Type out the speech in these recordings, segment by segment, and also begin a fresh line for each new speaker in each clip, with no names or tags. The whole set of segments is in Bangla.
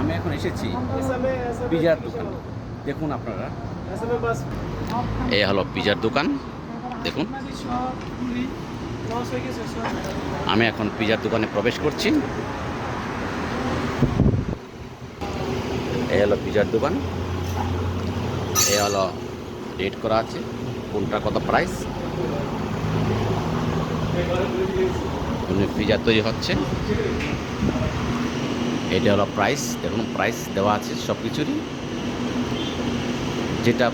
আমি এখন এসেছি পিজার দোকান। দেখুন আপনারা। এই হলো পিজার দোকান। দেখুন। আমি এখন পিজার দোকানে প্রবেশ করছি। এই হলো পিজার দোকান। এই হলো রেট করা আছে, কোনটা কত প্রাইস পিজা তৈরি হচ্ছে। এটা হলো প্রাইস দেখুন প্রাইস দেওয়া আছে সব কিছুরই যেটা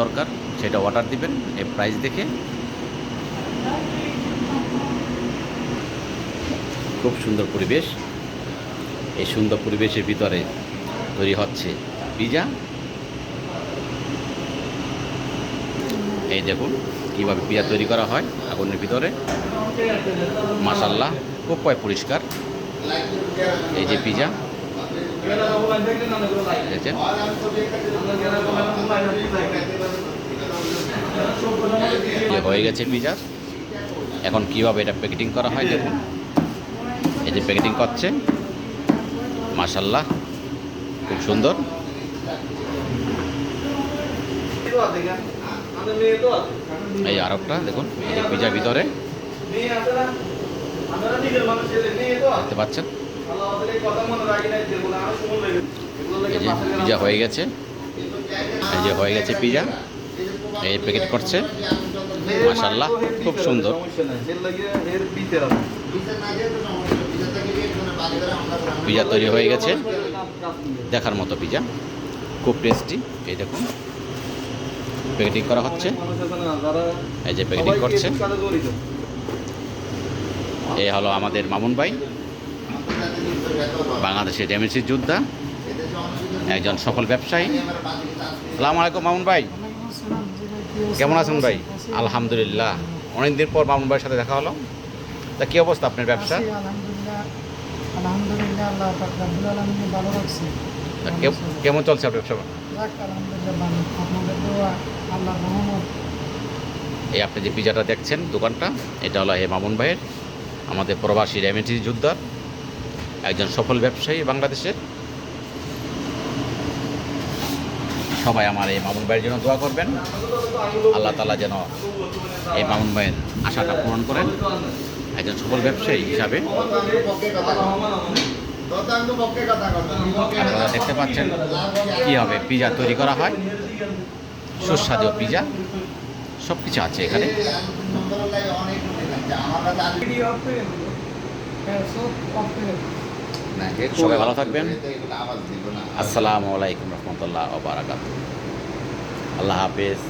দরকার, সেটা অর্ডার দিবেন, এই প্রাইস দেখে। খুব সুন্দর পরিবেশ। এই সুন্দর পরিবেশের ভিতরে তৈরি হচ্ছে পিজা এই দেখুন, কীভাবে পিজা তৈরি করা হয় আগুনের ভিতরে। মাসাল্লাহ খুব পয় পরিষ্কার। এই যে পিজা হয়ে গেছে পিজা এখন কীভাবে এটা প্যাকেটিং করা হয় দেখুন। এই যে প্যাকেটিং করছে। মাসাল্লাহ খুব সুন্দর। এই আরবটা, দেখুন, এই যে পিজা ভিতরে। দেখতে পাচ্ছেন? এই যে পিজা হয়ে গেছে। এই যে হয়ে গেছে পিজা। এই প্যাকেট করছে। মাশাল্লাহ খুব সুন্দর। পিজা তৈরি হয়ে গেছে। দেখার মতো পিজা। খুব টেস্টি এই দেখুন। প্যাকেটিং করা হচ্ছে। এই যে প্যাকেটিং করছে। এই হলো আমাদের মামুন ভাই। বাংলাদেশের এমএসি যোদ্ধা একজন সফল ব্যবসায়ী। সালাম আলাইকুম মামুন ভাই। কেমন আছেন ভাই? আলহামদুলিল্লাহ। অনেকদিন পর মামুন ভাইয়ের সাথে দেখা হলো। তা কী অবস্থা আপনার ব্যবসা? কেমন চলছে আপনার ব্যবসা? এই আপনি যে পিজাটা দেখছেন দোকানটা এটা হলো হে মামুন ভাইয়ের। আমাদের প্রবাসী রেমিটি যোদ্ধার একজন সফল ব্যবসায়ী বাংলাদেশের সবাই আমার এই মামুন ভাইয়ের জন্য দোয়া করবেন। আল্লাহ তালা যেন এই মামুন ভাইয়ের আশাটা পূরণ করেন, একজন সফল ব্যবসায়ী হিসাবে। আপনারা দেখতে পাচ্ছেন কীভাবে পিজা তৈরি করা হয়। সুস্বাদু পিজা সব কিছু আছে এখানে। সবাই ভালো থাকবেন। আসসালামু আলাইকুম রহমতুল্লাহ বারাকাত আল্লাহ হাফেজ।